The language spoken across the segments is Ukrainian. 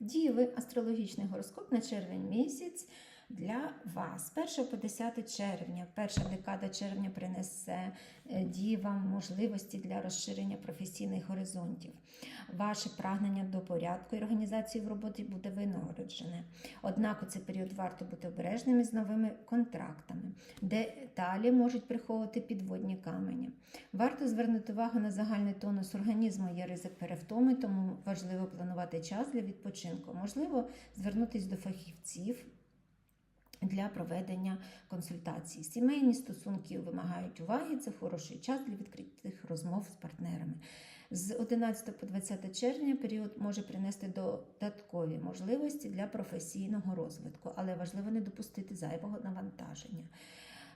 Діви, астрологічний гороскоп на червень місяць для вас. З 1 по 10 червня, перша декада червня принесе е, дівам можливості для розширення професійних горизонтів. Ваше прагнення до порядку і організації в роботі буде винагороджене. Однак у цей період варто бути обережними з новими контрактами, деталі можуть приховувати підводні камені. Варто звернути увагу на загальний тонус організму, є ризик перевтоми, тому важливо планувати час для відпочинку. Можливо, звернутися до фахівців для проведення консультацій. Сімейні стосунки вимагають уваги. Це хороший час для відкритих розмов з партнерами. З 11 по 20 червня період може принести додаткові можливості для професійного розвитку, але важливо не допустити зайвого навантаження.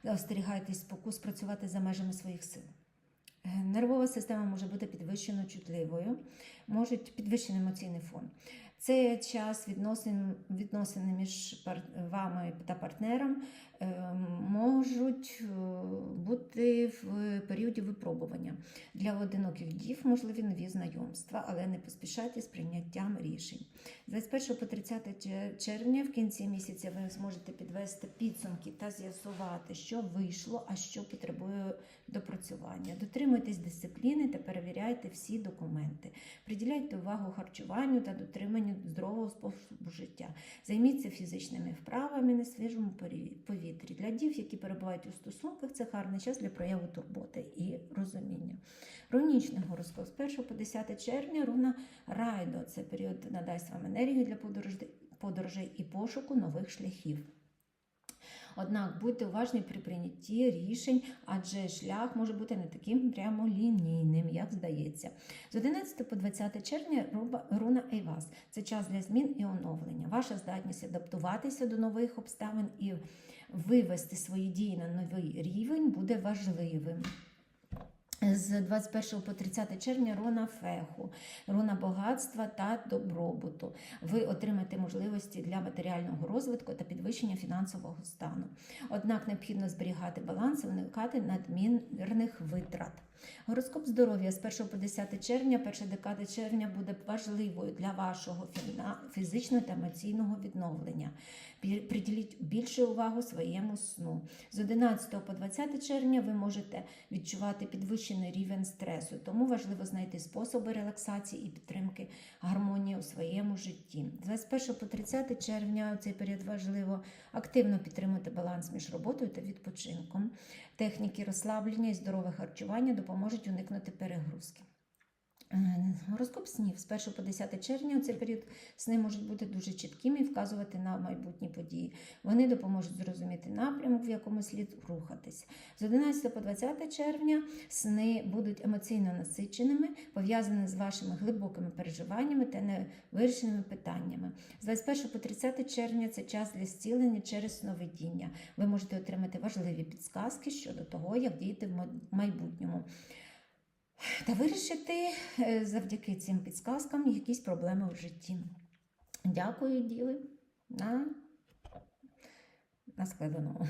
Остерігайтесь спокус працювати за межами своїх сил. Е, Нервова система може бути підвищено чутливою, можуть підвищений емоційний фон. Це час відносин, відносини між вами та партнером е, можуть бути в періоді випробування. Для одиноких дів можливі нові знайомства, але не поспішайте з прийняттям рішень. З 21 по 30 червня в кінці місяця ви зможете підвести підсумки та з'ясувати, що вийшло, а що потребує допрацювання. Дотримуйтесь дисципліни та перевіряйте всі документи. Приділяйте увагу харчуванню та дотриманню здорового способу життя. Займіться фізичними вправами на свіжому повітрі. Для дів, які перебувають у стосунках, це гарний час для прояву турботи і розуміння. Рунічний гороскоп з 1 по 10 червня руна Райдо. Це період надасть вам енергію для подорожей і пошуку нових шляхів. Однак будьте уважні при прийнятті рішень, адже шлях може бути не таким прямолінійним, як здається. З 11 по 20 червня руна Ейвас це час для змін і оновлення. Ваша здатність адаптуватися до нових обставин і вивести свої дії на новий рівень буде важливим. З 21 по 30 червня руна феху, руна багатства та добробуту. Ви отримаєте можливості для матеріального розвитку та підвищення фінансового стану. Однак необхідно зберігати баланс і уникати надмірних витрат. Гороскоп здоров'я з 1 по 10 червня, перша декада червня буде важливою для вашого фізичного та емоційного відновлення. Приділіть більше увагу своєму сну. З 11 по 20 червня ви можете відчувати підвищений рівень стресу, тому важливо знайти способи релаксації і підтримки гармонії у своєму житті. З 21 по 30 червня у цей період важливо активно підтримувати баланс між роботою та відпочинком. Техніки розслаблення і здорове харчування допоможуть уникнути перегрузки. Е, Гороскоп снів з 1 по 10 червня у цей період сни можуть бути дуже чіткими і вказувати на майбутні події. Вони допоможуть зрозуміти напрямок, в якому слід рухатись. З 11 по 20 червня сни будуть емоційно насиченими, пов'язані з вашими глибокими переживаннями та невирішеними питаннями. З 21 по 30 червня це час для зцілення через сновидіння. Ви можете отримати важливі підсказки щодо того, як діяти в майбутньому. Та вирішити е, завдяки цим підсказкам якісь проблеми в житті. Дякую, діли, на, на складаному.